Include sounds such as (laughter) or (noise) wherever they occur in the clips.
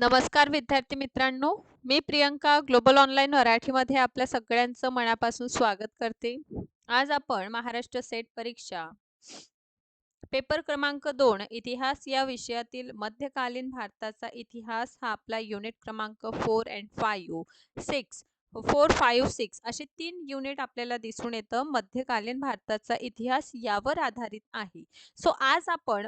नमस्कार विद्यार्थी मित्रांनो. मी प्रियंका ग्लोबल ऑनलाईन मराठीमध्ये आपल्या सगळ्यांचं मनापासून स्वागत करते. आज आपण महाराष्ट्र सेट परीक्षा. पेपर क्रमांक दोन इतिहास या विषयातील मध्यकालीन भारताचा इतिहास हा आपला युनिट क्रमांक four and five six four five six असे तीन युनिट आपल्याला दिसून येतं. मध्यकालीन भारताचा इतिहास यावर आधारित आहे. सो आज आपण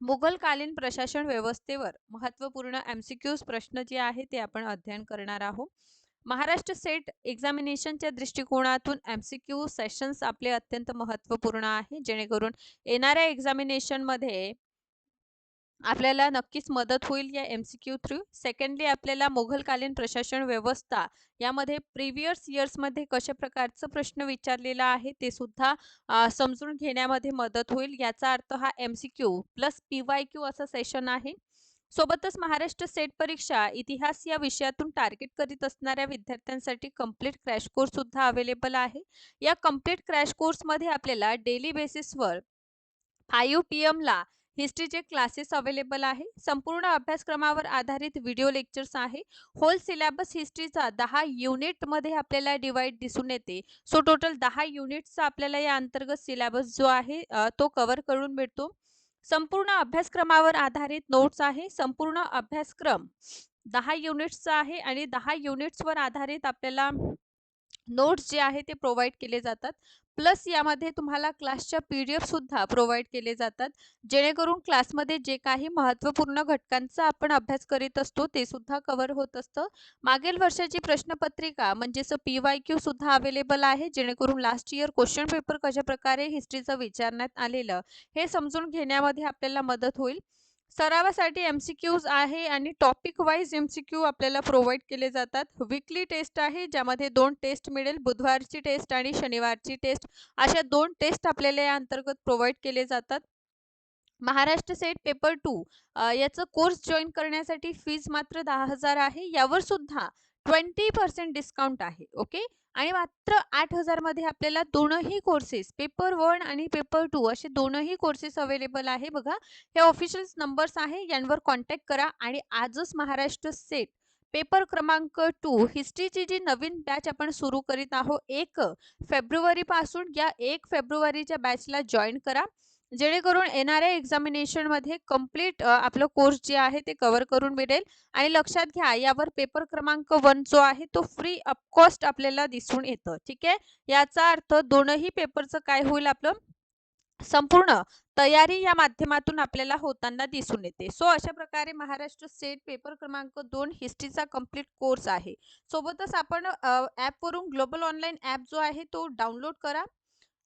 मुघलकालीन प्रशासन व्यवस्थेवर महत्त्वपूर्ण एम सी क्यूज प्रश्न जे आहे ते आपण अध्ययन करणार आहोत. महाराष्ट्र सेट एक्झामिनेशनच्या दृष्टिकोनातून एम सी क्यू सेशन्स आपले अत्यंत महत्त्वपूर्ण आहे. जेणेकरून येणाऱ्या एक्झामिनेशनमध्ये आपल्याला नक्कीच मदत होईल या M C Q through secondly आपल्याला मोघलकालीन प्रशासन व्यवस्था यामध्ये प्रिव्हियस इयर्समध्ये कशा प्रकारचं प्रश्न विचारलेला आहे ते सुद्धा समजून घेण्यामध्ये मदत होईल. याचा अर्थ हा M C Q plus P Y Q असं सेशन आहे. सोबतच महाराष्ट्र सेट परीक्षा इतिहास या विषयातून टार्गेट करीत असणाऱ्या विद्यार्थ्यांसाठी कंप्लीट क्रॅश कोर्स सुद्धा अवेलेबल आहे. या कंप्लीट क्रॅश कोर्समध्ये आपल्याला डेली बेसिसवर फायू पी एमला हिस्ट्रीचे क्लासेस अवेलेबल आहे. संपूर्ण अभ्यासक्रमावर आधारित व्हिडिओ लेक्चर्स आहे. होल सिलेबस हिस्ट्रीचा दहा युनिटमध्ये आपल्याला डिवाइड दिसून येते. सो टोटल दहा युनिटचा आपल्याला या अंतर्गत सिलेबस जो आहे तो कव्हर करून भेटतो. संपूर्ण अभ्यासक्रमावर आधारित नोट्स आहे. संपूर्ण अभ्यासक्रम दहा युनिट्सचा आहे आणि दहा युनिट्सवर आधारित आपल्याला नोट्स जे आहे ते प्रोव्हाइड केले जातात. प्लस यामध्ये तुम्हाला क्लासच्या पी डी एफसुद्धा प्रोव्हाइड केले जातात. जेणेकरून क्लासमध्ये जे काही महत्त्वपूर्ण घटकांचा आपण अभ्यास करीत असतो ते सुद्धा कव्हर होत असतं. मागील वर्षाची प्रश्नपत्रिका म्हणजेच पी वाय क्यू सुद्धा अवेलेबल आहे जेणेकरून लास्ट इयर क्वेश्चन पेपर कशाप्रकारे हिस्ट्रीचं विचारण्यात आलेलं हे समजून घेण्यामध्ये आपल्याला मदत होईल. सरावासाठी एम सी क्यूज आहे आणि topic wise M C Q आपल्याला प्रोव्हाइड केले जातात. वीकली टेस्ट आहे ज्यामध्ये दोन टेस्ट मिळेल. बुधवारची टेस्ट आणि शनिवारची टेस्ट अशा दोन टेस्ट आपल्याला या अंतर्गत प्रोव्हाइड केले जातात. महाराष्ट्र सेट पेपर टू याचं कोर्स जॉईन करण्यासाठी फीज मात्र दहा हजार आहे. यावर सुद्धा ट्वेंटी पर्सेंट डिस्काउंट आहे ओके आणि मात्र आठ हजारमध्ये आपल्याला दोनही कोर्सेस पेपर वन आणि पेपर टू असे दोनही कोर्सेस अवेलेबल आहे बघा. हे ऑफिशियल नंबर्स आहे यांवर कॉन्टॅक्ट करा आणि आजच महाराष्ट्र सेट पेपर क्रमांक टू हिस्ट्रीची जी नवीन बॅच आपण सुरू करीत आहोत एक फेब्रुवारीपासून या एक फेब्रुवारीच्या बॅचला जॉईन करा. जेणेकरून येणाऱ्या एक्झामिनेशनमध्ये कंप्लीट आपलं कोर्स जे आहे ते कव्हर करून मिळेल. आणि लक्षात घ्या यावर पेपर क्रमांक वन जो आहे तो फ्री अपकॉस्ट आपल्याला दिसून येतं. ठीक आहे? याचा अर्थ दोनही पेपरचं काय होईल आपलं? संपूर्ण तयारी या माध्यमातून आपल्याला होताना दिसून येते. सो अशा प्रकारे महाराष्ट्र स्टेट पेपर क्रमांक दोन हिस्ट्रीचा कंप्लीट कोर्स आहे. सोबतच आपण ॲपवरून ग्लोबल ऑनलाईन ॲप जो आहे तो डाउनलोड करा.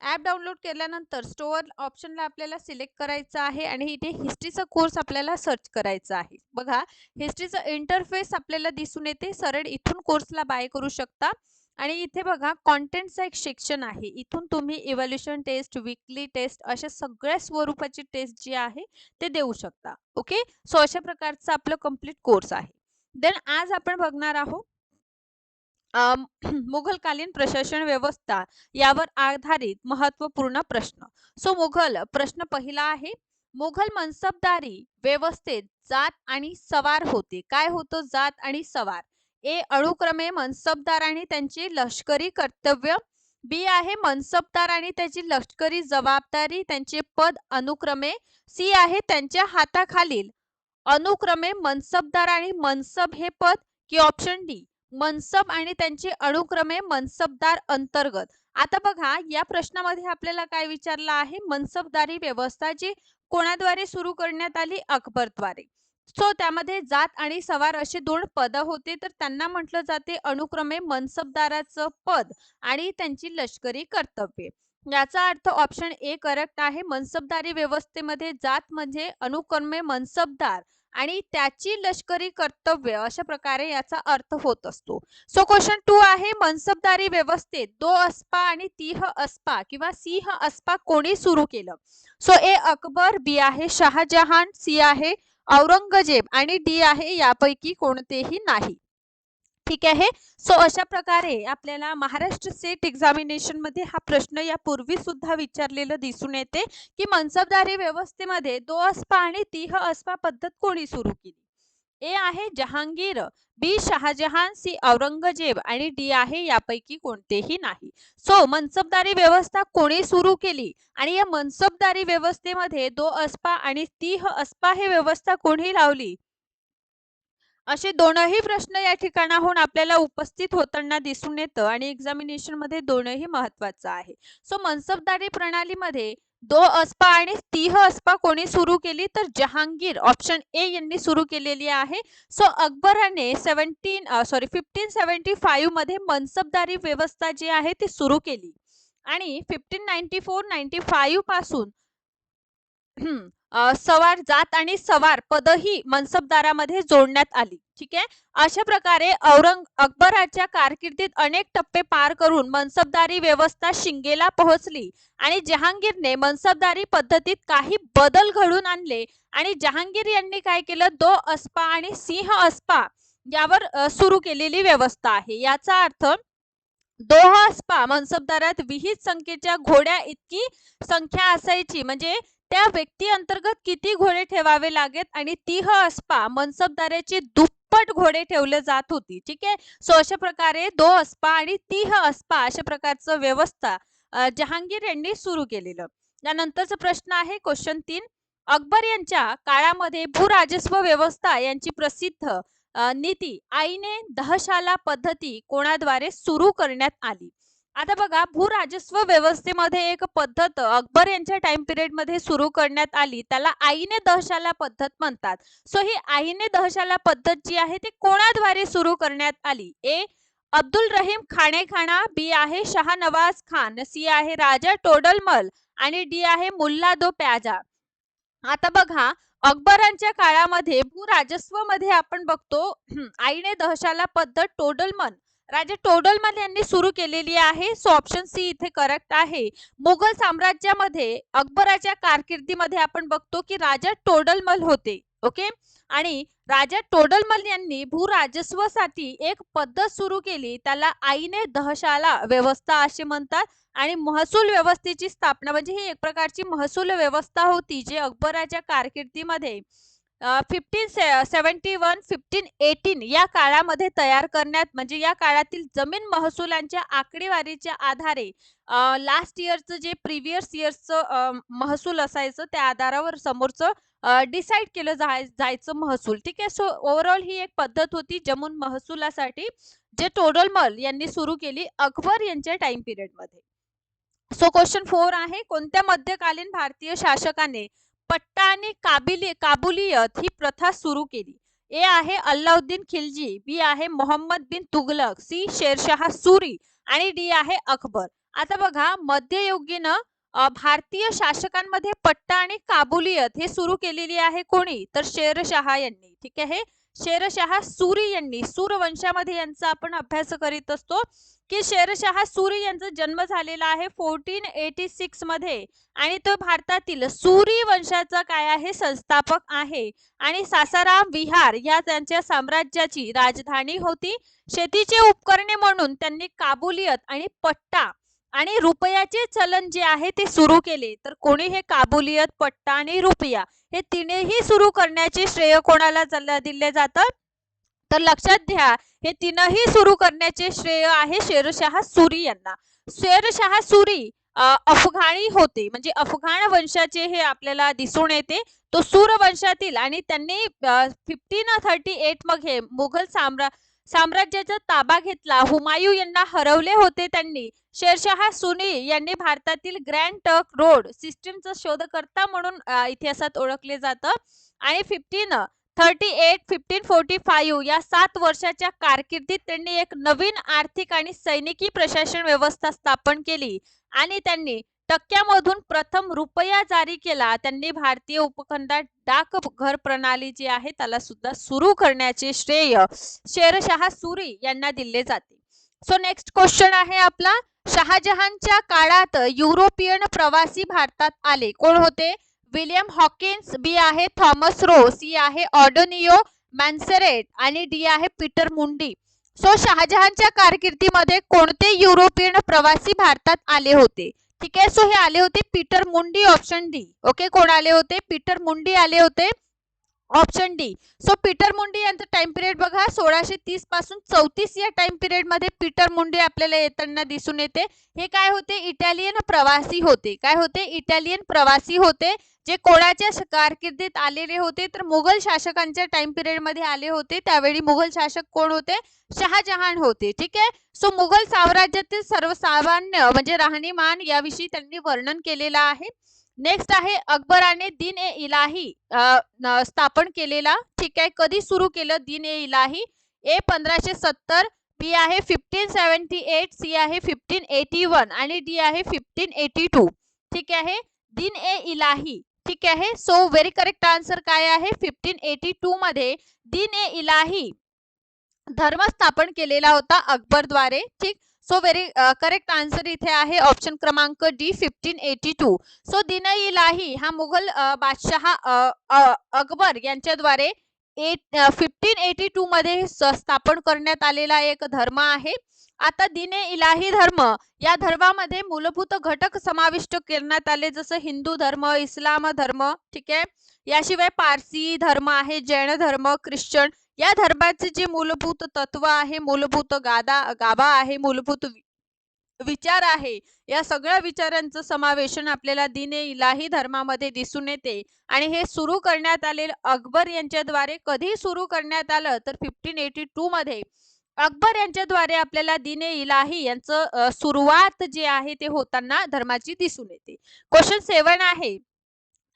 ॲप डाउनलोड केल्यानंतर स्टोअर ऑप्शनला आपल्याला सिलेक्ट करायचं आहे आणि इथे हिस्ट्रीचा कोर्स आपल्याला सर्च करायचा आहे. बघा हिस्ट्रीचं इंटरफेस आपल्याला दिसून येते. सरळ इथून कोर्सला बाय करू शकता. आणि इथे बघा कॉन्टेंटचा एक सेक्शन आहे. इथून तुम्ही इव्हॅल्युशन टेस्ट विकली टेस्ट अशा सगळ्या स्वरूपाची टेस्ट जी आहे ते देऊ शकता. ओके सो अशा प्रकारचा आपलं कंप्लीट कोर्स आहे. देन आज आपण बघणार आहोत (clears throat) मुघलकालीन प्रशासन व्यवस्था यावर आधारित महत्त्वपूर्ण प्रश्न. सो मुघल प्रश्न पहिला आहे मुघल मनसबदारी व्यवस्थेत जात आणि सवार होते. काय होतं? जात आणि सवार. ए अणुक्रमे मनसबदार आणि त्यांची लष्करी कर्तव्य. बी आहे मनसबदार आणि त्याची लष्करी जबाबदारी त्यांचे पद अनुक्रमे. सी आहे त्यांच्या हाताखालील. अनुक्रमे मनसबदार आणि मनसब हे पद की ऑप्शन डी मनसब आणि त्यांची अनुक्रमे मनसबदार अंतर्गत. आता बघा या प्रश्नामध्ये आपल्याला काय विचारलं आहे? मनसबदारी व्यवस्था जी कोणाद्वारे सुरू करण्यात आली? अकबरद्वारे. सो त्यामध्ये जात आणि सवार असे दोन पद होते तर त्यांना म्हटलं जाते अनुक्रमे मनसबदाराचं पद आणि त्यांची लष्करी कर्तव्ये. याचा अर्थ ऑप्शन ए करेक्ट आहे. मनसबदारी व्यवस्थेमध्ये जात म्हणजे अनुक्रमे मनसबदार. आणि त्याची लष्करी कर्तव्य अशा प्रकारे याचा अर्थ होत असतो. सो क्वेश्चन टू आहे मनसबदारी व्यवस्थेत दो अस्पा आणि तिह अस्पा किंवा सिंह अस्पा कोणी सुरू केलं? सो ए अकबर बी आहे शहाजहान सी आहे औरंगजेब आणि डी आहे यापैकी कोणतेही नाही. ठीक आहे? सो अशा प्रकारे आपल्याला महाराष्ट्र स्टेट एक्झामिनेशनमध्ये हा प्रश्न यापूर्वी सुद्धा विचारलेलं दिसून येते की मनसबदारी व्यवस्थेमध्ये दो अस्पा आणि तिह अस्पा पद्धत कोणी सुरू केली? ए आहे जहांगीर बी शहाजहान सी औरंगजेब आणि डी आहे यापैकी कोणतेही नाही. सो मनसबदारी व्यवस्था कोणी सुरू केली? आणि या मनसबदारी व्यवस्थेमध्ये दो अस्पा आणि तीह अस्पा हे व्यवस्था कोणी लावली? असे दोनही प्रश्न या ठिकाणाहून आपल्याला उपस्थित होताना दिसून येतं आणि एक्झामिनेशनमध्ये दोनही महत्वाचं आहे. सो मनसबदारी प्रणालीमध्ये दो अस्पा आणि तीह अस्पा कोणी सुरू केली तर जहांगीर ऑप्शन ए यांनी सुरू केलेली आहे. सो अकबराने सेवन्टीन सॉरी फिफ्टीन सेवन्टी फाईव्हमध्ये मनसबदारी व्यवस्था जी आहे ती सुरू केली. आणि फिफ्टीन नाईन्टी फोर नाईन्टी फाईव्हपासून सवार जात आणि सवार पदही मनसबदारामध्ये जोडण्यात आली. ठीक आहे? अशा प्रकारे औरंग अकबराच्या कारकिर्दीत अनेक टप्पे पार करून मनसबदारी व्यवस्था शिंगेला पोहोचली आणि जहांगीरने मनसबदारी पद्धतीत काही बदल घडून आणले आणि जहांगीर यांनी काय केलं? दो अस्पा आणि सिंह अस्पा यावर सुरू केलेली व्यवस्था आहे. याचा अर्थ दोह अस्पा मनसबदारात विहित संख्येच्या घोड्या इतकी संख्या असायची म्हणजे त्या व्यक्ती अंतर्गत किती घोडे ठेवावे लागेल आणि तीह अस्पा मनसबदाराची दुप्पट घोडे ठेवले जात होती. ठीक आहे? सो अशा प्रकारे दो अस्पा आणि तीह अस्पा अशा प्रकारचं व्यवस्था जहांगीर यांनी सुरू केलेलं. त्यानंतरचा प्रश्न आहे क्वेश्चन तीन. अकबर यांच्या काळामध्ये भूराजस्व व्यवस्था यांची प्रसिद्ध नीती आईने दहशाला पद्धती कोणाद्वारे सुरू करण्यात आली? आता बघा भूराजस्व व्यवस्थेमध्ये एक पद्धत अकबर यांच्या टाइम पिरियडमध्ये सुरू करण्यात आली. त्याला आईने दहशाला पद्धत म्हणतात. सो ही आईने दहशाला पद्धत जी आहे ती कोणाद्वारे सुरू करण्यात आली? ए अब्दुल रहीम खाणे खाना बी आहे शाह नवाज खान सी आहे राजा टोडलमल आणि डी आहे मुल्ला दो प्याजा. आता बघा अकबरांच्या काळामध्ये भूराजस्वमध्ये आपण बघतो (clears throat) आईने दहशाला पद्धत टोडलमन राजा टोडलमल यांनी सुरू केलेली आहे. सो ऑप्शन सी इथे करेक्ट आहे. मुघल साम्राज्यामध्ये अकबराच्या कारकिर्दीमध्ये आपण बघतो की राजा टोडलमल होते. ओके आणि राजा टोडलमल यांनी भूराजस्वासाठी एक पद्धत सुरू केली. त्याला आईने दहशाला व्यवस्था असे म्हणतात आणि महसूल व्यवस्थेची स्थापना म्हणजे ही एक प्रकारची महसूल व्यवस्था होती जे अकबराच्या कारकिर्दीमध्ये. फिफ्टीन से सेवन्टी वन फिफ्टीन एटीन या काळामध्ये तयार करण्यात म्हणजे या काळातील जमीन महसुलांच्या आकडेवारीच्या आधारे लास्ट इयरचं जे प्रिव्हियस इयर्सचं महसूल असायचं त्या आधारावर समोरचं डिसाईड केलं जाय जायचं महसूल. ठीक आहे? सो ओव्हरऑल ही एक पद्धत होती जमून महसुलासाठी जे टोडलमल यांनी सुरू केली अकबर यांच्या टाइम पिरियडमध्ये सो क्वेश्चन फोर आहे कोणत्या मध्यकालीन भारतीय शासकाने पट्टा आणि काबिली काबुलियत ही प्रथा सुरू केली. ए आहे अल्लाउद्दीन खिलजी बी आहे मोहम्मद बिन तुगलक सी शेरशाह सुरी आणि डी आहे अकबर. आता बघा मध्ययुगीन भारतीय शासकांमध्ये पट्टा आणि काबुलियत हे सुरू केलेली आहे कोणी? तर शेरशहा यांनी. ठीक आहे? शेरशहा सुरी यांनी. सूर वंशामध्ये यांचा आपण अभ्यास करीत असतो. की शेरशाह सुरी यांचा जन्म झालेला आहे फोर्टीन एटी सिक्समध्ये. आणि तो भारतातील सुरी वंशाचा काय आहे? संस्थापक आहे. आणि सासाराम विहार या त्यांच्या साम्राज्याची राजधानी होती. शेतीचे उपकरणे म्हणून त्यांनी काबुलियत आणि पट्टा आणि रुपयाचे चलन जे आहे ते सुरू केले. तर कोणी हे काबुलियत पट्टा आणि रुपया हे तिनेही सुरू करण्याचे श्रेय कोणाला दिले जातं? तर लक्षात घ्या हे तीनही सुरू करण्याचे श्रेय आहे शेरशाह सुरी यांना. शेरशाह सुरी अफगाणी होते. म्हणजे अफगाण वंशाचे हे आपल्याला दिसून येते. तो सूर वंशातील आणि त्यांनी फिफ्टीन थर्टी एटमध्ये मुघल साम्रा साम्राज्याचा ताबा घेतला. हुमायूं यांना हरवले होते त्यांनी. शेरशाह सुनी यांनी भारतातील ग्रँड टर्क रोड सिस्टीमचा शोधकर्ता म्हणून इतिहासात ओळखले जातं. आणि fifteen thirty eight fifteen forty five या सात वर्षाच्या कारकिर्दीत त्यांनी एक नवीन आर्थिक आणि सैनिकी प्रशासन व्यवस्था स्थापन केली आणि त्यांनी टक्क्यामधून प्रथम रुपया जारी केला. त्यांनी भारतीय उपखंडात डाक घर प्रणाली जी आहे त्याला सुद्धा सुरू करण्याचे श्रेय शेरशाह सुरी यांना दिले जाते. सो नेक्स्ट क्वेश्चन आहे आपला. शहाजहानच्या काळात युरोपियन प्रवासी भारतात आले. कोण होते? विलियम हॉकिन्स बी आहे थॉमस रो सी आहे ऑडोनियो मॅन्सरेट आणि डी आहे पीटर मुंडी. सो शहाजहानच्या कारकिर्दीमध्ये कोणते युरोपियन प्रवासी भारतात आले होते? ठीक आहे सो हे आले होते पीटर मुंडी ऑप्शन डी. ओके कोण आले होते? पीटर मुंडी आले होते. Option D. सो पीटर मुंडी यांचा टाइम पिरियड बघा सोळाशे तीसपासून चौतीस या टाइम पिरियडमध्ये पीटर मुंडी आपल्याला येताना दिसून येते. हे काय होते? इटालियन प्रवासी होते. काय होते? इटालियन प्रवासी होते जे कोणाच्या कारकिर्दीत आलेले होते तर मुघल शासकांच्या टाइम पिरियडमध्ये आले होते. त्यावेळी मुघल शासक कोण होते? शहाजहान होते. ठीक आहे? सो मुघल साम्राज्यातील सर्वसामान्य म्हणजे राहणीमान याविषयी त्यांनी वर्णन केलेलं आहे. नेक्स्ट आहे अकबराने दिन ए इलाही स्थापन केलेला. ठीक आहे कधी सुरू केलं दिन ए इलाही? ए पंधराशे सत्तर बी आहे फिफ्टीन सेवन्टी एट सी आहे फिफ्टीन एटी वन आणि डी आहे फिफ्टीन एटी टू ठीक आहे दिन ए इलाही. ठीक आहे सो व्हेरी करेक्ट आन्सर काय आहे? फिफ्टीन एटी टू मध्ये दिन ए इलाही धर्म स्थापन केलेला होता अकबरद्वारे. ठीक सो व्हेरी करेक्ट आन्सर इथे आहे. ऑप्शन क्रमांक D fifteen eighty two so Din Ilahi हा मुघल बादशहा अ, अकबर यांच्याद्वारे एट फिफ्टीन एटी टू मध्ये स- स्थापन करण्यात आलेला एक धर्म आहे. आता दिने इलाही धर्म या धर्मामध्ये मूलभूत घटक समाविष्ट करण्यात आले जसं हिंदू धर्म इस्लाम धर्म ठीक आहे? याशिवाय पारसी धर्म आहे जैन धर्म ख्रिश्चन या धर्माचे जे मूलभूत तत्व आहे मूलभूत गादा गाभा आहे मूलभूत विचार आहे या सगळ्या विचारांचं समावेशन आपल्याला दिने इलाही धर्मामध्ये दिसून येते. आणि हे सुरू करण्यात आले अकबर यांच्याद्वारे कधी सुरू करण्यात आलं तर फिफ्टीन एटी टू मध्ये. अकबर यांच्याद्वारे आपल्याला दिने इलाही यांचं सुरुवात जे आहे ते होताना धर्माची दिसून येते. क्वेश्चन सेवन आहे.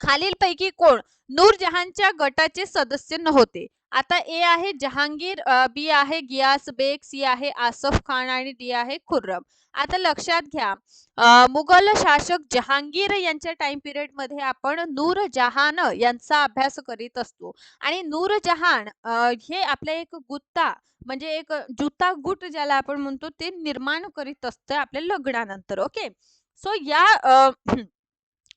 खालीलपैकी कोण? नूरजहानच्या गटाचे सदस्य नव्हते. आता ए आहे जहांगीर बी आहे गियास बेग सी आहे आसफ खान आणि डी आहे खुर्रम. आता लक्षात घ्या मुघल शासक जहांगीर यांच्या टाइम पिरियडमध्ये आपण नूरजहान यांचा अभ्यास करीत असतो. आणि नूरजहान जहान हे आपल्या एक गुत्ता म्हणजे एक जुता गुट ज्याला आपण म्हणतो ते निर्माण करीत असतं आपल्या लग्नानंतर ओके? सो या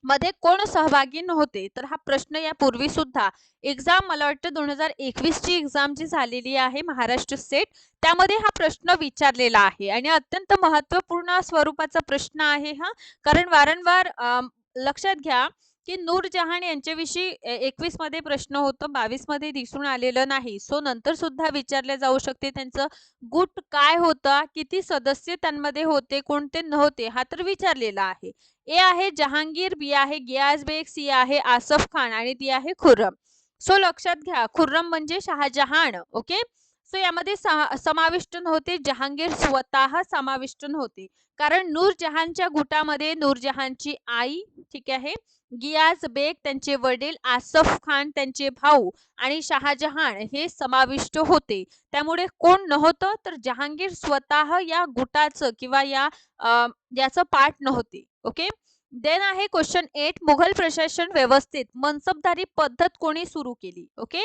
मध्ये कोण सहभागी नव्हते तर हा प्रश्न यापूर्वी सुद्धा एक्झाम मला वाटतं दोन हजार एकवीस ची एक्झाम जी झालेली आहे महाराष्ट्र सेट त्यामध्ये हा प्रश्न विचारलेला आहे. आणि अत्यंत महत्त्वपूर्ण स्वरूपाचा प्रश्न आहे हा. कारण वारंवार लक्षात घ्या की नूरजहान यांच्याविषयी एकवीसमध्ये प्रश्न होतो बावीसमध्ये दिसून आलेलं नाही. सो नंतर सुद्धा विचारले जाऊ शकते त्यांचं गुट काय होता किती सदस्य त्यांमध्ये होते कोणते नव्हते हा तर विचारलेला आहे. ए आहे जहांगीर बी आहे गियाज बेग सी आहे आसफ खान आणि ती आहे खुर्रम. सो लक्षात घ्या खुर्रम म्हणजे शहाजहान ओके? सो यामध्ये सहा- समाविष्ट नव्हते जहांगीर स्वतः समाविष्ट नव्हते. कारण नूरजहानच्या गुटामध्ये नूरजहानची आई ठीक आहे गियाज बेग त्यांचे वडील आसफ खान त्यांचे भाऊ आणि शहाजहान हे समाविष्ट होते. त्यामुळे कोण नव्हतं? तर जहांगीर स्वतः या गुटाचं किंवा या याचं पाठ नव्हते ओके? देन आहे क्वेश्चन एट मुघल प्रशासन व्यवस्थेत मनसबदारी पद्धत कोणी सुरू केली? Okay?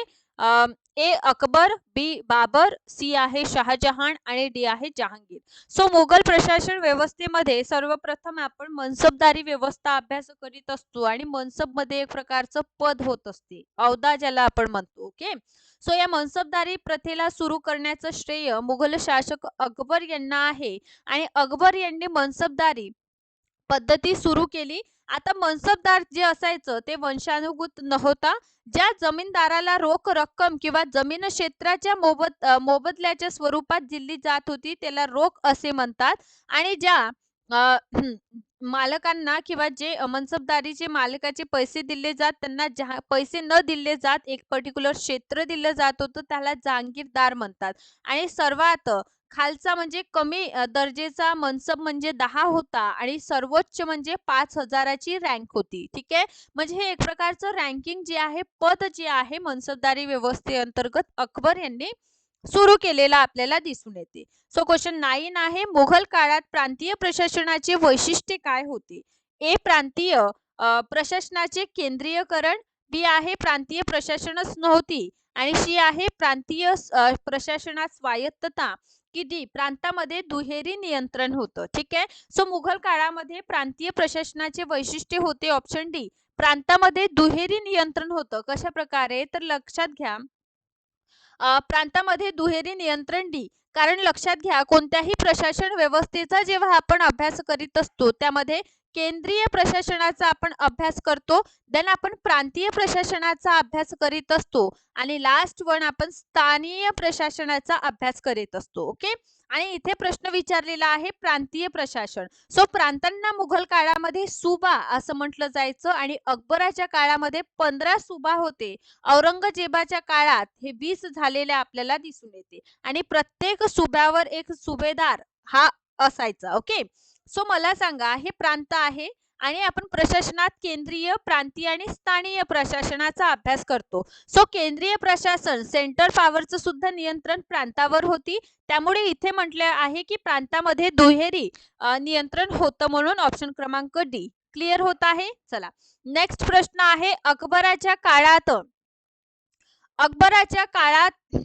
A Akbar B Babur C आहे शहाजहान आणि डी आहे जहांगीर. सो मुघल प्रशासन व्यवस्थेमध्ये सर्वप्रथम आपण मनसबदारी व्यवस्था अभ्यास करीत असतो आणि मनसबमध्ये एक प्रकारचं पद होत असते. औदा ज्याला आपण म्हणतो ओके? सो या मनसबदारी प्रथेला सुरू करण्याचं श्रेय मुघल शासक अकबर यांना आहे आणि अकबर यांनी मनसबदारी पद्धती सुरू केली. आता मनसबदार जे असायचं ते वंशानुगत नव्हता. ज्या जमीनदाराला रोख रक्कम किंवा जमीन क्षेत्राच्या मोबत मोबदल्याच्या स्वरूपात दिली जात होती त्याला रोख असे म्हणतात. आणि ज्या मालकांना किंवा जे मनसबदारीचे मालकाचे पैसे दिले जात त्यांना जहा पैसे न दिले जात एक पर्टिक्युलर क्षेत्र दिलं जात होतं त्याला जहांगीरदार म्हणतात. आणि सर्वात खालचा म्हणजे कमी दर्जेचा मनसब म्हणजे दहा होता आणि सर्वोच्च म्हणजे पाच हजाराची रँक होती. ठीक आहे? म्हणजे हे एक प्रकारचं रँकिंग जे आहे पद जे आहे मनसबदारी व्यवस्थेअंतर्गत अकबर यांनी सुरू केलेला आपल्याला दिसून येते. सो क्वेश्चन नाईन आहे मुघल काळात प्रांतीय प्रशासनाचे वैशिष्ट्य काय होते? ए प्रांतीय प्रशासनाचे केंद्रीयकरण बी आहे प्रांतीय प्रशासनच नव्हती आणि सी आहे प्रांतीय प्रशासनात स्वायत्तता. की प्रांतामध्ये दुहेरी नियंत्रण होतं ठीक आहे? सो मुघल काळामध्ये प्रांतीय प्रशासनाचे वैशिष्ट्य होते ऑप्शन डी प्रांतामध्ये दुहेरी नियंत्रण होतं कशा प्रकारे? तर लक्षात घ्या. प्रांतामध्ये दुहेरी नियंत्रण डी कारण लक्षात घ्या कोणत्याही प्रशासन व्यवस्थेचा जेव्हा आपण अभ्यास करीत असतो त्यामध्ये केंद्रीय प्रशासनाचा आपण अभ्यास करतो देन आपण प्रांतीय प्रशासनाचा अभ्यास करीत असतो आणि लास्ट वन आपण स्थानीय प्रशासनाचा अभ्यास करीत असतो ओके आणि इथे प्रश्न विचारलेला आहे प्रांतीय प्रशासन. सो प्रांतांना मुघल काळामध्ये सुबा असं म्हटलं जायचं आणि अकबराच्या काळामध्ये पंधरा सुबा होते. औरंगजेबाच्या काळात हे वीस झालेले आपल्याला दिसून येते. आणि प्रत्येक सुब्यावर एक सुभेदार हा असायचा ओके सो मला सांगा हे प्रांत आहे आणि आपण प्रशासनात केंद्रीय प्रांतीय आणि स्थानिक प्रशासनाचा अभ्यास करतो. सो केंद्रीय प्रशासन सेंटर पॉवरचं सुद्धा नियंत्रण प्रांतावर होती. त्यामुळे इथे म्हटलं आहे की प्रांतामध्ये दुहेरी नियंत्रण होतं म्हणून ऑप्शन क्रमांक डी क्लिअर होत आहे. चला. नेक्स्ट प्रश्न आहे अकबराच्या काळात. अकबराच्या काळात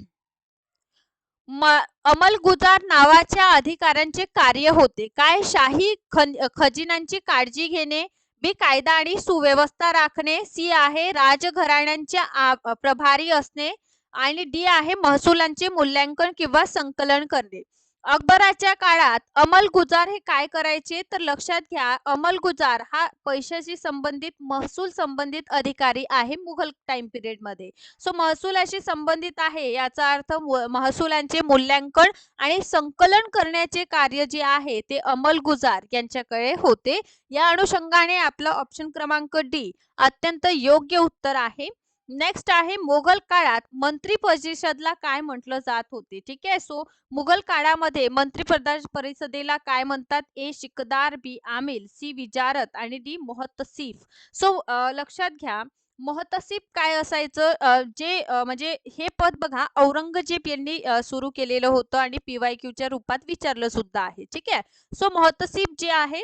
अमलगुजार नावाच्या अधिकाऱ्यांचे कार्य होते. काय शाही खजिनांची खजिन्यांची काळजी घेणे बी कायदा आणि सुव्यवस्था राखणे सी आहे राजघराण्यांच्या प्रभारी असणे आणि डी आहे महसुलांचे मूल्यांकन किंवा संकलन करणे. अकबराच्या काळात अमलगुजार हे काय करायचे? तर लक्षात घ्या अमलगुजार हा पैशाशी संबंधित महसूल संबंधित अधिकारी आहे मुघल टाइम पिरियडमध्ये. सो महसुलाशी संबंधित आहे याचा अर्थ महसुलांचे मूल्यांकन आणि संकलन करण्याचे कार्य जे आहे ते अमलगुजार यांच्याकडे होते. या अनुषंगाने आपला ऑप्शन क्रमांक डी अत्यंत योग्य उत्तर आहे. नेक्स्ट आहे मोगल काळात मंत्री परिषदला काय म्हटलं जात होते? ठीक आहे? सो मुघल काळामध्ये मंत्री परिषदेला काय म्हणतात? ए शिकदार बी आमिल सी विजारत आणि डी मोहतसिफ. सो लक्षात घ्या मोहतसीफ काय असायचं? जे म्हणजे हे पद बघा औरंगजेब यांनी सुरू केलेलं होतं आणि पीवाय क्यूच्या रूपात विचारलं सुद्धा आहे. ठीक आहे? सो मोहतसीफ जे आहे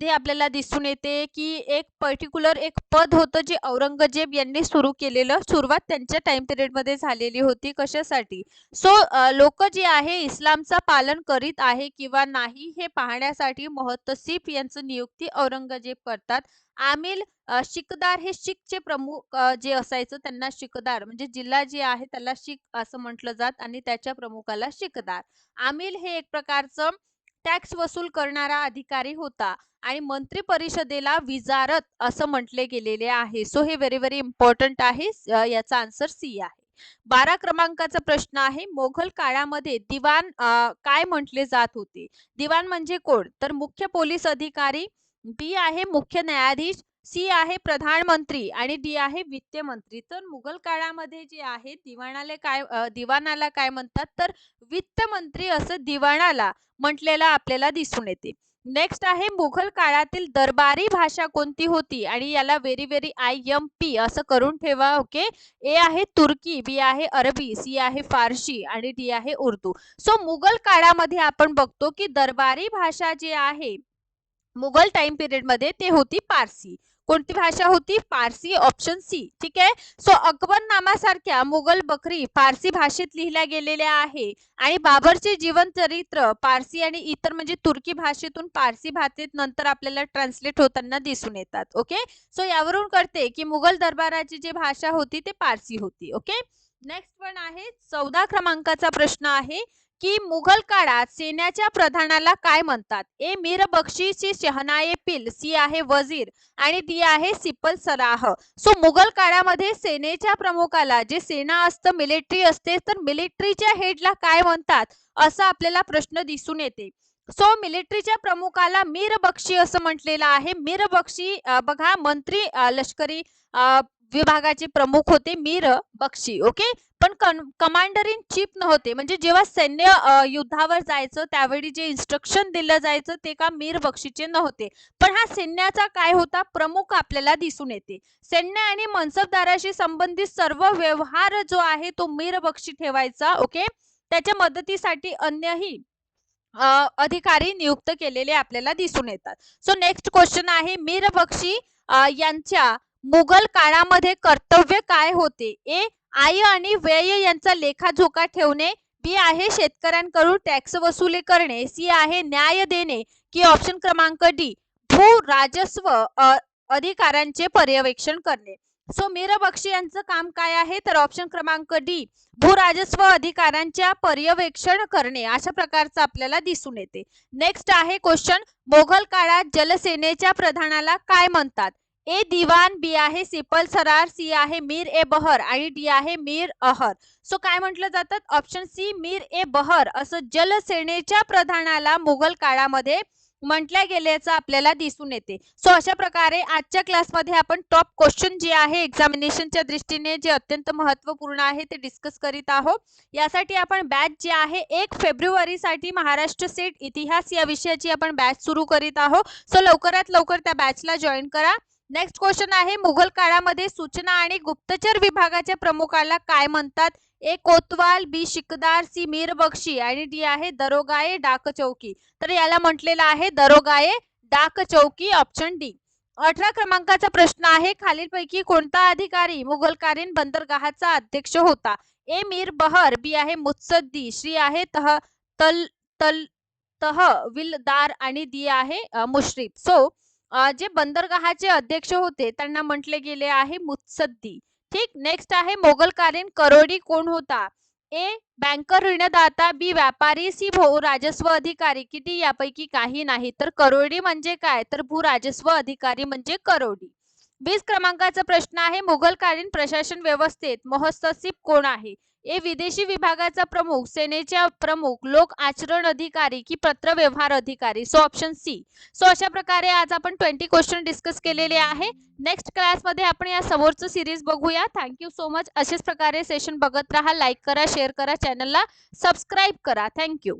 ते आपल्याला दिसून येते की एक पर्टिक्युलर एक पद होतं जे औरंगजेब यांनी सुरू केलेलं. सुरुवात त्यांच्या टाइम पिरियडमध्ये झालेली होती. कशासाठी? सो लोक जे आहे इस्लामचा पालन करीत आहे किंवा नाही हे पाहण्यासाठी मोहतसिफ यांचं नियुक्ती औरंगजेब करतात. आमिल शिकदार हे शीखचे प्रमुख जे असायचं त्यांना शिकदार. म्हणजे जिल्हा जे आहे त्याला शीख असं म्हटलं जात आणि त्याच्या प्रमुखाला शिकदार. आमिल हे एक प्रकारचं टॅक्स वसूल करणारा अधिकारी होता आणि मंत्री परिषदेला विजारत असं म्हटले गेलेले आहे. सो हे व्हेरी व्हेरी इम्पॉर्टंट आहे. याचा आन्सर सी आहे. बारा क्रमांकाचा प्रश्न आहे. मोघल काळामध्ये दिवाण काय म्हटले जात होते? दिवाण म्हणजे कोण? तर मुख्य पोलीस अधिकारी बी आहे मुख्य न्यायाधीश सी आहे प्रधानमंत्री आणि डी आहे वित्त मंत्री. तर मुघल काळामध्ये जे आहे दिवाणाला काय दिवाणाला काय म्हणतात? तर वित्त मंत्री असं दिवाणाला म्हटलेलं आपल्याला दिसून येते. नेक्स्ट आहे मुघल काळातील दरबारी भाषा कोणती होती? आणि याला very very I M P असं करून ठेवा ओके ए आहे तुर्की बी आहे अरबी सी आहे फारशी आणि डी आहे उर्दू. सो मुघल काळामध्ये आपण बघतो की दरबारी भाषा जी आहे मुघल टाइम पिरियडमध्ये ते होती पारसी कोणती भाषा होती? पारसी ऑप्शन सी ठीक आहे? सो अकबर नामासारख्या मुघल बकरी पारसी भाषेत लिहिल्या गेलेल्या आहे. आणि बाबरचे जीवन चरित्र पारसी आणि इतर म्हणजे तुर्की भाषेतून पारसी भाषेत नंतर आपल्याला ट्रान्सलेट होताना दिसून येतात. ओके सो यावरून करते की मुघल दरबाराची जी भाषा होती ते पारसी होती. ओके नेक्स्ट पण आहे चौदा क्रमांकाचा प्रश्न आहे. की मुघल काळात सेन्याच्या प्रधानाला काय म्हणतात? ए मीर बक्षीची शहनाये पिल सी आहे वजीर आणि डी आहे सिपल सराह सो मुघल काळामध्ये सेनेच्या प्रमुखाला जे सेना असतं मिलिटरी असते तर मिलिटरीच्या हेडला काय म्हणतात? असा आपल्याला प्रश्न दिसून येते. सो मिलिटरीच्या प्रमुखाला मीर बक्षी असं म्हटलेलं आहे. मीर बक्षी बघा मंत्री लष्करी विभागाचे प्रमुख होते मीर बक्षी ओके पण कमांडर इन चीफ नव्हते. म्हणजे जेव्हा सैन्य युद्धावर जायचं त्यावेळी जे इन्स्ट्रक्शन दिलं जायचं ते का मीर बक्षीचे नव्हते. पण हा सैन्याचा काय होता? प्रमुख आपल्याला दिसून येते. सैन्य आणि मनसबदाराशी संबंधित सर्व व्यवहार जो आहे तो मीर बक्षी ठेवायचा ओके त्याच्या मदतीसाठी अन्यही अधिकारी नियुक्त केलेले आपल्याला दिसून येतात. सो नेक्स्ट क्वेश्चन आहे मीर बक्षी यांच्या मुघल काळामध्ये कर्तव्य काय होते? ए आय आणि व्यय यांचा लेखाजोखा ठेवणे बी आहे शेतकऱ्यांकडून टॅक्स वसुली करणे सी आहे न्याय देणे की ऑप्शन क्रमांक डी भू राजस्व अ, अधिकारांचे पर्यवेक्षण करणे. सो मीरा बक्षी यांचं काम काय आहे? तर ऑप्शन क्रमांक डी भू राजस्व अधिकाऱ्यांच्या पर्यवेक्षण करणे अशा प्रकारचं आपल्याला दिसून येते. नेक्स्ट आहे क्वेश्चन मोघल काळात जलसेनेच्या प्रधानाला काय म्हणतात? ए दिवान बी आहे सिपल सरार सी आहे मीर ए बहर आणि डी आहे मीर अहर. सो काय म्हटलं जातात ऑप्शन सी मीर ए बहर. असं जलसेनेच्या प्रधानाला मुघल काळामध्ये म्हटल्या गेल्याचं आपल्याला दिसून येते. सो अशा प्रकारे आजच्या क्लासमध्ये आपण टॉप क्वेश्चन जे आहे एक्झामिनेशनच्या दृष्टीने जे अत्यंत महत्त्वपूर्ण आहे ते डिस्कस करीत आहोत. यासाठी आपण बॅच जे आहे एक फेब्रुवारीसाठी महाराष्ट्र सेट इतिहास या विषयाची आपण बॅच सुरू करीत आहोत. सो लवकरात लवकर त्या बॅचला जॉईन करा. नेक्स्ट क्वेश्चन आहे मुघल काळामध्ये सूचना आणि गुप्तचर विभागाच्या प्रमुखाला काय म्हणतात? ए. कोतवाल बी. शिकदार सी. मीर बक्षी आणि डी आहे दरोगाये डाक चौकी. तर याला म्हटलेलं आहे दरोगाये डाक चौकी ऑप्शन डी अठरा क्रमांकाचा प्रश्न आहे खालीलपैकी कोणता अधिकारी मुघलकालीन बंदरगाहाचा अध्यक्ष होता? ए. मीर बहर बी आहे मुत्सद्दी श्री आहे तह तल तल तहविलदार आणि डी आहे मुश्रीफ. सो जे बंदरगाहाचे अध्यक्ष होते त्यांना म्हटले गेले आहे मुत्सद्दी. ठीक नेक्स्ट आहे मोगलकालीन करोडी कोण होता? ए बँकर ऋणदाता बी व्यापारी सी भू राजस्व अधिकारी. किती? यापैकी काही नाही. तर करोडी म्हणजे काय? तर भू राजस्व अधिकारी म्हणजे करोडी. वीस क्रमांकाचा प्रश्न आहे. मुघलकालीन प्रशासन व्यवस्थेत मोहस्तसिब कोण आहे? ए विदेशी विभागाचा प्रमुख सेनेच्या प्रमुख लोक आचरण अधिकारी की पत्र व्यवहार अधिकारी? सो ऑप्शन सी सो अशा प्रकारे आज आपण ट्वेंटी क्वेश्चन डिस्कस केलेले आहे. नेक्स्ट क्लासमध्ये आपण या समोरचं सिरीज बघूया. थँक्यू सो मच अशाच प्रकारे सेशन बघत राहा लाईक करा शेअर करा चॅनलला सबस्क्राईब करा. थँक्यू